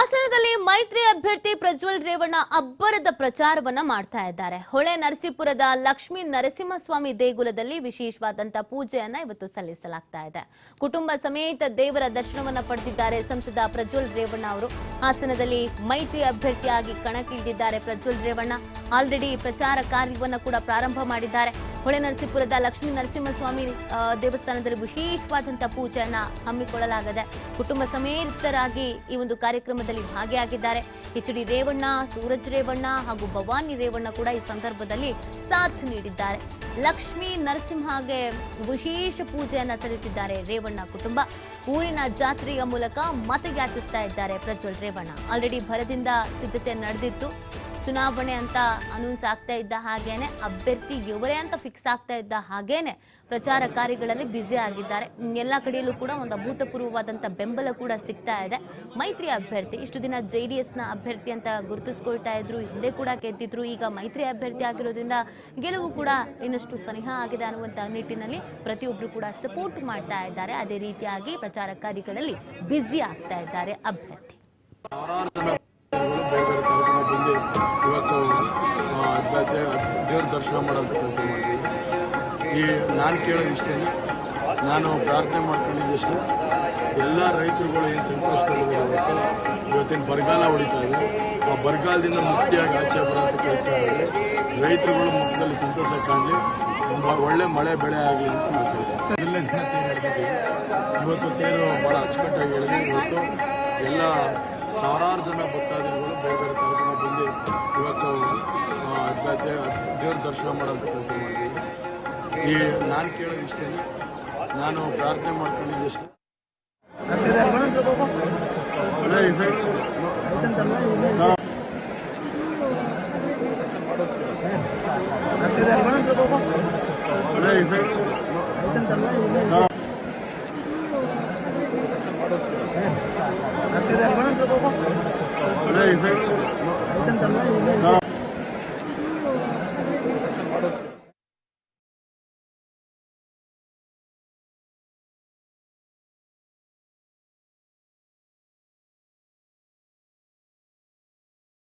ಹಾಸನದಲ್ಲಿ ಮೈತ್ರಿ ಅಭ್ಯರ್ಥಿ ಪ್ರಜ್ವಲ್ ರೇವಣ್ಣ ಅಬ್ಬರದ ಪ್ರಚಾರವನ್ನ ಮಾಡ್ತಾ ಇದ್ದಾರೆ. ಹೊಳೆ ನರಸೀಪುರದ ಲಕ್ಷ್ಮೀ ನರಸಿಂಹಸ್ವಾಮಿ ದೇಗುಲದಲ್ಲಿ ವಿಶೇಷವಾದಂತ ಪೂಜೆಯನ್ನ ಇವತ್ತು ಸಲ್ಲಿಸಲಾಗ್ತಾ ಇದೆ. ಕುಟುಂಬ ಸಮೇತ ದೇವರ ದರ್ಶನವನ್ನ ಪಡೆದಿದ್ದಾರೆ ಸಂಸದ ಪ್ರಜ್ವಲ್ ರೇವಣ್ಣ ಅವರು. ಹಾಸನದಲ್ಲಿ ಮೈತ್ರಿ ಅಭ್ಯರ್ಥಿಯಾಗಿ ಕಣಕ್ಕಿಳಿದಿದ್ದಾರೆ ಪ್ರಜ್ವಲ್ ರೇವಣ್ಣ. ಆಲ್ರೆಡಿ ಪ್ರಚಾರ ಕಾರ್ಯವನ್ನ ಕೂಡ ಪ್ರಾರಂಭ ಮಾಡಿದ್ದಾರೆ. ಹೊಳೆ ನರಸೀಪುರದ ಲಕ್ಷ್ಮೀ ನರಸಿಂಹಸ್ವಾಮಿ ದೇವಸ್ಥಾನದಲ್ಲಿ ವಿಶೇಷವಾದಂತಹ ಪೂಜೆಯನ್ನ ಹಮ್ಮಿಕೊಳ್ಳಲಾಗಿದೆ ಕುಟುಂಬ ಸಮೇತರಾಗಿ ಈ ಒಂದು ಕಾರ್ಯಕ್ರಮದಲ್ಲಿ ಭಾಗಿಯಾಗಿದ್ದಾರೆ. ಎಚ್ ಡಿ ರೇವಣ್ಣ, ಸೂರಜ್ ರೇವಣ್ಣ ಹಾಗೂ ಭವಾನಿ ರೇವಣ್ಣ ಕೂಡ ಈ ಸಂದರ್ಭದಲ್ಲಿ ಸಾಥ್ ನೀಡಿದ್ದಾರೆ. ಲಕ್ಷ್ಮೀ ನರಸಿಂಹಗೆ ವಿಶೇಷ ಪೂಜೆಯನ್ನ ಸಲ್ಲಿಸಿದ್ದಾರೆ ರೇವಣ್ಣ ಕುಟುಂಬ. ಊರಿನ ಜಾತ್ರೆಯ ಮೂಲಕ ಮತಯಾಚಿಸ್ತಾ ಇದ್ದಾರೆ ಪ್ರಜ್ವಲ್ ರೇವಣ್ಣ. ಆಲ್ರೆಡಿ ಭರದಿಂದ ಸಿದ್ಧತೆ ನಡೆದಿತ್ತು. ಚುನಾವಣೆ ಅಂತ ಅನೌನ್ಸ್ ಆಗ್ತಾ ಇದ್ದ ಹಾಗೇನೆ, ಅಭ್ಯರ್ಥಿ ಇವರೇ ಅಂತ ಫಿಕ್ಸ್ ಆಗ್ತಾ ಇದ್ದ ಹಾಗೇನೆ ಪ್ರಚಾರ ಕಾರ್ಯಗಳಲ್ಲಿ ಬ್ಯುಸಿ ಆಗಿದ್ದಾರೆ. ಎಲ್ಲ ಕಡೆಯಲ್ಲೂ ಕೂಡ ಒಂದು ಅಭೂತಪೂರ್ವವಾದಂಥ ಬೆಂಬಲ ಕೂಡ ಸಿಗ್ತಾ ಇದೆ. ಮೈತ್ರಿ ಅಭ್ಯರ್ಥಿ, ಇಷ್ಟು ದಿನ ಜೆ ಡಿ ಎಸ್ನ ಅಭ್ಯರ್ಥಿ ಅಂತ ಗುರುತಿಸ್ಕೊಳ್ತಾ ಇದ್ರು, ಹಿಂದೆ ಕೂಡ ಗೆದ್ದಿದ್ರು, ಈಗ ಮೈತ್ರಿ ಅಭ್ಯರ್ಥಿ ಆಗಿರೋದ್ರಿಂದ ಗೆಲುವು ಕೂಡ ಇನ್ನಷ್ಟು ಸನಿಹ ಆಗಿದೆ ಅನ್ನುವಂಥ ನಿಟ್ಟಿನಲ್ಲಿ ಪ್ರತಿಯೊಬ್ಬರು ಕೂಡ ಸಪೋರ್ಟ್ ಮಾಡ್ತಾ ಇದ್ದಾರೆ. ಅದೇ ರೀತಿಯಾಗಿ ಪ್ರಚಾರ ಕಾರ್ಯಗಳಲ್ಲಿ ಬ್ಯುಸಿ ಆಗ್ತಾ ಇದ್ದಾರೆ ಅಭ್ಯರ್ಥಿ. ದರ್ಶನ ಮಾಡೋದು ಕೆಲಸ ಮಾಡಿದ್ದೀವಿ ಈ ನಾನು ಕೇಳೋದು ಇಷ್ಟೇ. ನಾನು ಪ್ರಾರ್ಥನೆ ಮಾಡ್ಕೊಂಡಿದ್ದಷ್ಟು ಎಲ್ಲ ರೈತರುಗಳು ಏನು ಸಂತೋಷಗಳು ಇವತ್ತಿನ ಬರಗಾಲ ಹೊಡಿತಾ ಇದೆ. ಆ ಬರಗಾಲದಿಂದ ಮುಕ್ತಿಯಾಗಿ ಆಚೆ ಬರೋಂಥ ಕೆಲಸ ಆಗಿದೆ ರೈತರುಗಳು ಮುಖದಲ್ಲಿ ಸಂತೋಷ ಕಾಣಲಿ. ಒಳ್ಳೆ ಮಳೆ ಬೆಳೆ ಆಗಲಿ ಅಂತ ನಾವು ಕೇಳ್ತೀವಿ. ಇಲ್ಲೇ ತೇರು ಇವತ್ತು ತೇರು ಭಾಳ ಅಚ್ಚುಕಟ್ಟಾಗಿ ಹೇಳಿದೆ. ಇವತ್ತು ಎಲ್ಲ ಸಾವಿರಾರು ಜನ ಭಕ್ತಾದಿಗಳು ಬೇರೆ ಬೇರೆ ತಾಲೂಕಿನ ಬಂದು ಇವತ್ತು ದೇವ್ರ ದರ್ಶನ ಮಾಡೋಂಥ ಕೆಲಸ ಮಾಡಿದ್ದೀವಿ ಈ ನಾನು ಕೇಳೋದು ಇಷ್ಟೇ ನಾನು ಪ್ರಾರ್ಥನೆ ಮಾಡ್ಕೊಂಡಿದ್ದಷ್ಟು ಸರ್